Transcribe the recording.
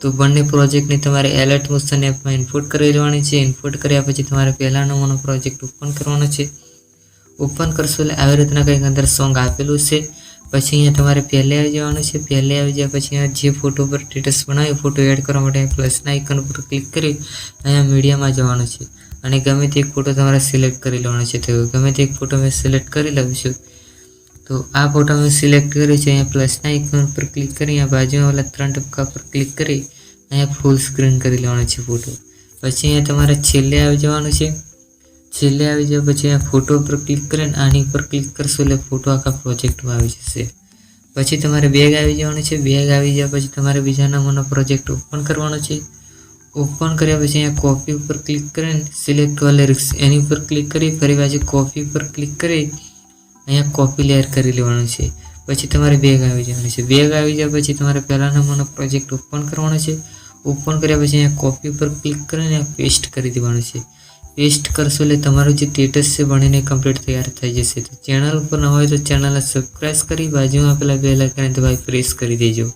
તો બંને પ્રોજેક્ટની તમારે એલર્ટ મોશન એપમાં ઇન્પુટ કરી લેવાની છે. ઇન્પુટ કર્યા પછી તમારે પહેલા નંબરનો પ્રોજેક્ટ ઓપન કરવાનો છે. ઓપન કરશો એટલે આવી રીતના કંઈક અંદર સોંગ આપેલું છે. પછી અહીંયા તમારે પહેલે આવી જવાનું છે. પહેલે આવી ગયા પછી અહીંયા જે ફોટો પર સ્ટેટસ બનાવ્યો ફોટો એડ કરવા માટે પ્લસના આઇકન ઉપર ક્લિક કરી અહીંયા મીડિયામાં જવાનું છે. અને ગમે તે એક ફોટો તમારે સિલેક્ટ કરી લેવાનો છે. તો ગમે તે એક ફોટો મેં સિલેક્ટ કરી લઉં છું. તો આ ફોટો મેં સિલેક્ટ કર્યો છે. અહીંયા પ્લસના આઇકોન પર ક્લિક કરી અહીંયા ઓલા ત્રણ ટપકા પર ક્લિક કરી, અહીંયા ફૂલ સ્ક્રીન કરી લેવાનો છે ફોટો પછી અહીંયા તમારે છેલ્લે આવી જવાનું છે. છેલ્લે આવી જાય પછી અહીંયા ફોટો પર ક્લિક કરીને આની ઉપર ક્લિક કરશો એટલે ફોટો આખા પ્રોજેક્ટમાં આવી જશે. પછી તમારે બેગ આવી જવાનું છે. બેગ આવી જાય પછી તમારે બીજા નંબરનો પ્રોજેક્ટ ઓપન કરવાનો છે. ઓપન કર્યા પછી અહીંયા કોપી ઉપર ક્લિક કરીને સિલેક્ટ લિરિક્સ એની ઉપર ક્લિક કરી, ફરી પાછી કોપી ઉપર ક્લિક કરી અહીંયા કોપી લેયર કરી લેવાનું છે. પછી તમારે બેગ આવી જવાનું છે. બેગ આવી જાય પછી તમારે પહેલા નંબરનો પ્રોજેક્ટ ઓપન કરવાનો છે. ઓપન કર્યા પછી અહીંયા કોપી પર ક્લિક કરીને પેસ્ટ કરી દેવાનું છે. પેસ્ટ કરશો એટલે તમારું જે સ્ટેટસ છે બનીને કમ્પ્લીટ તૈયાર થઈ જશે. તો ચેનલ ઉપર ન હોય તો ચેનલને સબસ્ક્રાઈબ કરી બાજુમાં પહેલાં બે લાઇકન દબાવી પ્રેસ કરી દેજો.